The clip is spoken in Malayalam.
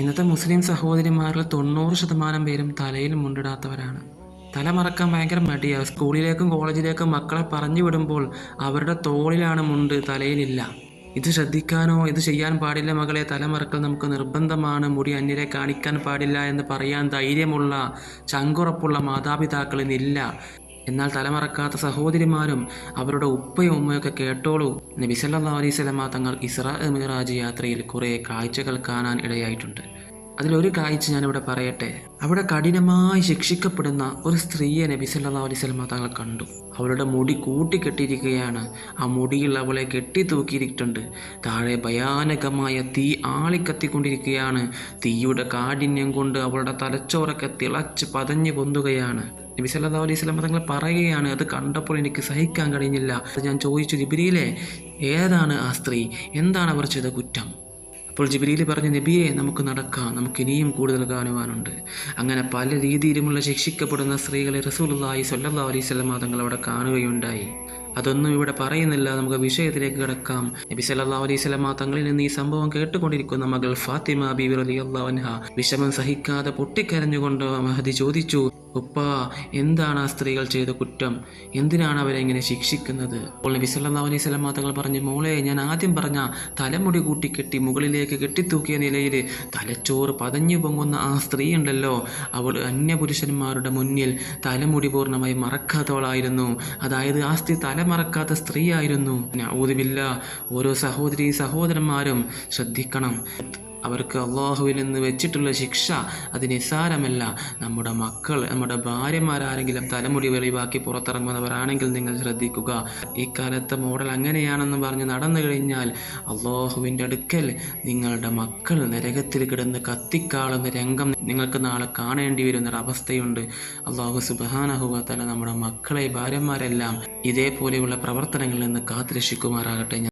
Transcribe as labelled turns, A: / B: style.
A: ഇന്നത്തെ മുസ്ലിം സഹോദരിമാരിൽ തൊണ്ണൂറ് ശതമാനം പേരും തലയിൽ മുണ്ടിടാത്തവരാണ്. തല മറക്കാൻ ഭയങ്കര മടിയാണ് സ്കൂളിലേക്കും കോളേജിലേക്കും മക്കളെ പറഞ്ഞു വിടുമ്പോൾ അവരുടെ തോളിലാണ് മുണ്ട് തലയിലില്ല. ഇത് ശ്രദ്ധിക്കാനോ ഇത് ചെയ്യാൻ പാടില്ല മകളെ തലമറക്കൽ നമുക്ക് നിർബന്ധമാണ്. മുടി അന്യരെ കാണിക്കാൻ പാടില്ല എന്ന് പറയാൻ ധൈര്യമുള്ള ചങ്കുറപ്പുള്ള മാതാപിതാക്കളിൽ ഇന്നില്ല എന്നാൽ തലമറക്കാത്ത സഹോദരിമാരും അവരുടെ ഉപ്പയും ഉമ്മയൊക്കെ കേട്ടോളൂ. നബിസല്ലാ അലൈസ്മ തങ്ങൾ ഇസ്രാ മിറാജ് യാത്രയിൽ കുറേ കാഴ്ചകൾ കാണാൻ ഇടയായിട്ടുണ്ട്. അതിലൊരു കാഴ്ച ഞാനിവിടെ പറയട്ടെ. അവിടെ കഠിനമായി ശിക്ഷിക്കപ്പെടുന്ന ഒരു സ്ത്രീയെ നബി സല്ലല്ലാഹു അലൈഹി സ്വലമ തങ്ങൾ കണ്ടു. അവളുടെ മുടി കൂട്ടിക്കെട്ടിയിരിക്കുകയാണ് ആ മുടിയിൽ അവളെ കെട്ടി തൂക്കിയിരിക്കുന്നുണ്ട് താഴെ ഭയാനകമായ തീ ആളിക്കത്തിക്കൊണ്ടിരിക്കുകയാണ്. തീയുടെ കാഠിന്യം കൊണ്ട് അവളുടെ തലച്ചോറൊക്കെ തിളച്ച് പതഞ്ഞു പൊന്തുകയാണ്. നബി സല്ലാ അലൈഹി സ്വലമ തങ്ങൾ പറയുകയാണ് അത് കണ്ടപ്പോൾ എനിക്ക് സഹിക്കാൻ കഴിഞ്ഞില്ല. ഞാൻ ചോദിച്ചു ജിബിരിയിലെ ഏതാണ് ആ സ്ത്രീ? എന്താണ് അവർ ചെയ്ത കുറ്റം? അപ്പോൾ ജിബ്രീൽ പറഞ്ഞ നബിയെ നമുക്ക് നടക്കാം. നമുക്ക് ഇനിയും കൂടുതൽ കാണുവാനുണ്ട് അങ്ങനെ പല രീതിയിലുമുള്ള ശിക്ഷിക്കപ്പെടുന്ന സ്ത്രീകളെ റസൂലുള്ളാഹി സ്വല്ലല്ലാഹു അലൈഹി വസല്ലം തങ്ങൾ അവിടെ കാണുകയുണ്ടായി. അതൊന്നും ഇവിടെ പറയുന്നില്ല. നമുക്ക് വിഷയത്തിലേക്ക് കിടക്കാം. നബി സല്ലല്ലാഹു അലൈഹി വസല്ലം തങ്ങളിൽ നിന്ന് ഈ സംഭവം കേട്ടുകൊണ്ടിരിക്കുന്ന മകൾ ഫാത്തിമ ബിബിർ റളിയല്ലാഹു അൻഹ വിഷമം സഹിക്കാതെ പൊട്ടിക്കരഞ്ഞുകൊണ്ട് മഹദി ചോദിച്ചു ഉപ്പ എന്താണ് ആ സ്ത്രീകൾ ചെയ്ത കുറ്റം? എന്തിനാണ് അവരെ ഇങ്ങനെ ശിക്ഷിക്കുന്നത്? അപ്പോൾ നബി സല്ലല്ലാഹു അലൈഹി വസല്ലം തങ്ങൾ പറഞ്ഞു മോളെ ഞാൻ ആദ്യം പറഞ്ഞ തലമുടി കൂട്ടിക്കെട്ടി മുകളിലേക്ക് കെട്ടിത്തൂക്കിയ നിലയിൽ തലച്ചോറ് പതഞ്ഞു പൊങ്ങുന്ന ആ സ്ത്രീ ഉണ്ടല്ലോ. അവൾ അന്യപുരുഷന്മാരുടെ മുന്നിൽ തലമുടി പൂർണമായി മറക്കാത്തവളായിരുന്നു. അതായത് ആ സ്ത്രീ തല മറക്കാത്ത സ്ത്രീ ആയിരുന്നു ഊതുമില്ല ഓരോ സഹോദരി സഹോദരന്മാരും ശ്രദ്ധിക്കണം. അവർക്ക് അള്ളാഹുവിൽ നിന്ന് വെച്ചിട്ടുള്ള ശിക്ഷ അത് നിസ്സാരമല്ല. നമ്മുടെ മക്കൾ നമ്മുടെ ഭാര്യമാരാരെങ്കിലും തലമുടി വെളിവാക്കി പുറത്തിറങ്ങുന്നവരാണെങ്കിൽ നിങ്ങൾ ശ്രദ്ധിക്കുക. ഈ കാലത്തെ മോഡൽ അങ്ങനെയാണെന്ന് പറഞ്ഞ് നടന്നു കഴിഞ്ഞാൽ അള്ളാഹുവിന്റെ അടുക്കൽ നിങ്ങളുടെ മക്കൾ നരകത്തിൽ കിടന്ന് കത്തിക്കാളുന്ന രംഗം നിങ്ങൾക്ക് നാളെ കാണേണ്ടി വരുന്നൊരവസ്ഥയുണ്ട് അള്ളാഹു സുബാനഹുവ തല നമ്മുടെ മക്കളെ ഭാര്യമാരെല്ലാം ഇതേപോലെയുള്ള പ്രവർത്തനങ്ങളിൽ നിന്ന് കാത്തുരക്ഷിക്കുമാറാകട്ടെ.